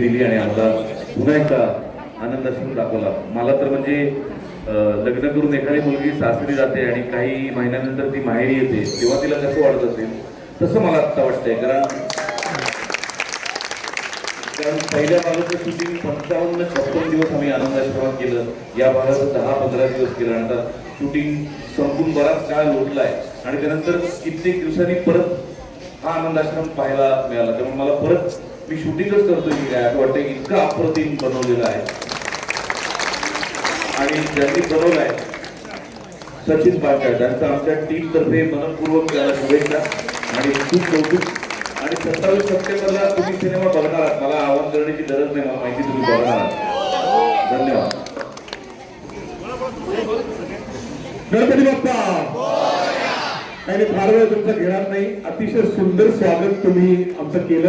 दिली आणि आम्हाला पुन्हा एकदा आनंद असून दाखवला. मला तर म्हणजे लग्न करून एखादी मुलगी सासरी जाते आणि काही महिन्यानंतर ती माहेरी येते तेव्हा तिला कसं वाटत असेल? तसं मला आत्ता वाटतंय कारण कारण पहिल्या भागाचं शूटिंग पंचावन्न छप्पन दिवस आम्ही आनंदाश्रमात केलं. या भागाचं दहा पंधरा दिवस केलं. आणि आता शूटिंग संपून बराच काळ लोटलाय. आणि त्यानंतर कित्येक दिवसांनी परत हा आनंदाश्रम पाहायला मिळाला. त्यामुळे मला परत मी शूटिंगच करतोय की काय? असं वाटतं इतकं अप्रतिम बनवलेलं आहे. आणि ज्यांनी बनवलाय सचिन पाटकर त्यांचा आमच्या टीम तर्फे मनपूर्वक त्याला शुभेच्छा आणि खूप कौतुक. आणि सत्तावीस सप्टेंबरला तुम्ही सिनेमा बघणार आहात. मला आवाहन करण्याची गरज नाही मला माहिती तुम्ही बघणार आहात. धन्यवाद. गणपती बाप्पा! काही फार वेळ तुमचं घेणार नाही. अतिशय सुंदर स्वागत तुम्ही आमचं केलं.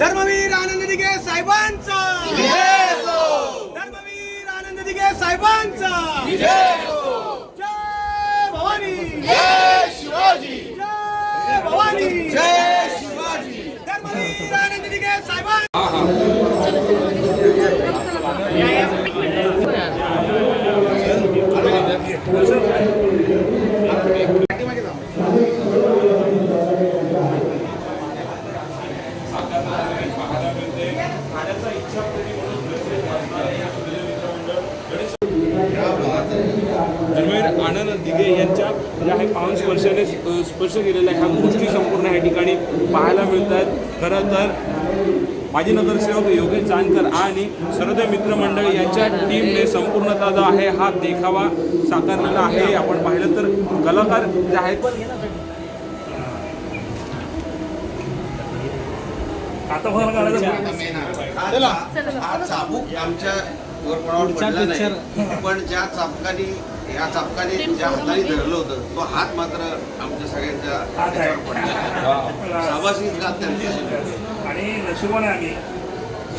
धर्मवीर आनंद दिघे साहेबांचा. धर्मवीर आनंद दिघे साहेबांचा. जय भवानी. जय शिवाजी जय भवानी. जय शिवाजी धर्मवीर आनंद दिघे साहेबांचा धर्मवीर आनंद दिघे यांच्या ज्या काही पावन स्पर्शाने स्पर्श केलेल्या ह्या गोष्टी संपूर्ण या ठिकाणी पाहायला मिळत आहेत खरं तर माजी नगरसेवक योगेश जानकर आणि सर्व मित्रमंडळ यांच्या टीमने संपूर्णतः जो आहे हा देखावा साकारलेला आहे. आपण पाहिलं तर कलाकार जे आहेत हा. चाबूक आमच्या वर कोणावर पडला नाही. पण ज्या चाबकाने या चाबकाने ज्या हाताने धरलं होतं. तो हात मात्र आमच्या सगळ्यांच्या हातावर पडला आणि नशिबाने आम्ही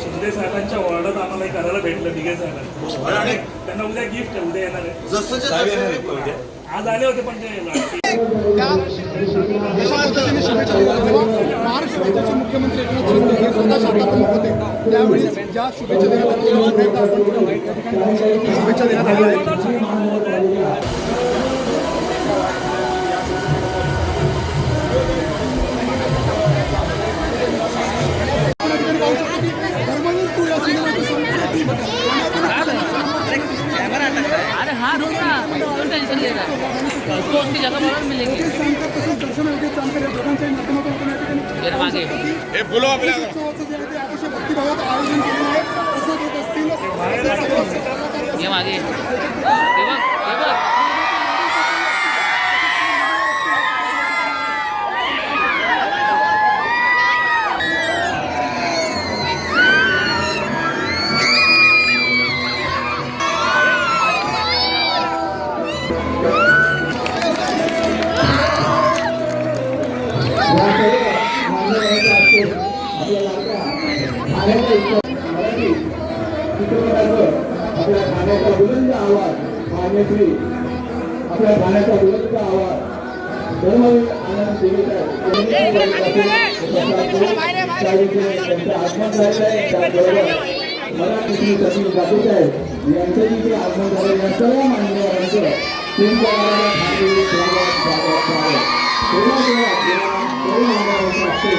शिंदे साहेबांच्या वॉर्डात आम्हाला हे करायला भेटलं दिघे साहेबांना. आणि त्यांना उद्या गिफ्ट आहे उद्या येणार आहे. तसं आज आले होते पण ते. महाराष्ट्र राज्याचे मुख्यमंत्री एकनाथ शिंदे हे स्वतः शाखा प्रमुख होते त्यावेळी ज्या शुभेच्छा देण्यात आल्या ठिकाणी शुभेच्छा देण्यात आल्या. आहेत जे आहे ते अतिशय भक्तिभावात आयोजन केलेलं आहे तसंच होत असतील असे सर्व सर्व ये मागे आपल्या गाण्याचा बुलंद आवाज मान्यश्री आपल्या गाण्याचा बुलंद आवाज धर्मवीर आनंद दिवेकर त्यांचं आगमन झालेलं आहे त्याचबरोबर मराठी सचिन जातीचे आहेत यांचंही जे आगमन झालेलं आहे सर्व मान्यवरांचं तुमच्या स्वागत स्वागत स्वागत सर्व मान्यवरांचं असते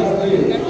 Obrigado.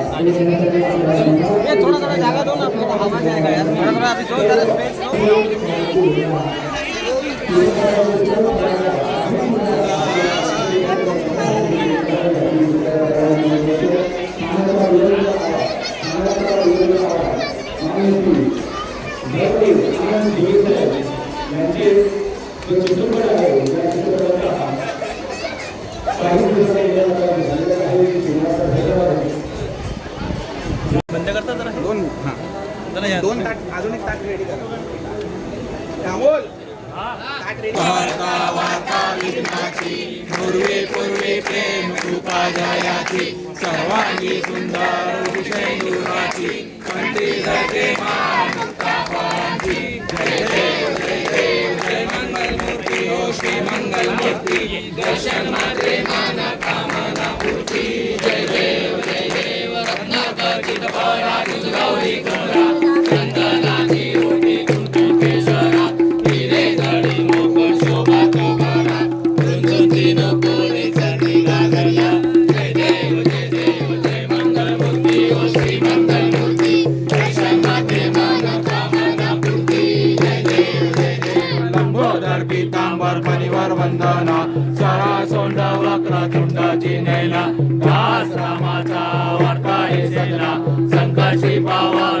ये थोड़ा थोड़ा जगह दो ना फिर हवा जाएगा यार थोड़ा थोड़ा अभी दो स्पेस दो पूर्वे पूर्वे वार्ता विघ्नाची पूर्वी पूर्वी प्रेम कृपा जयाची सर्वांगी सुंदर विषय दुराची कंठी धरते मा संकशी पावा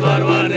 One one.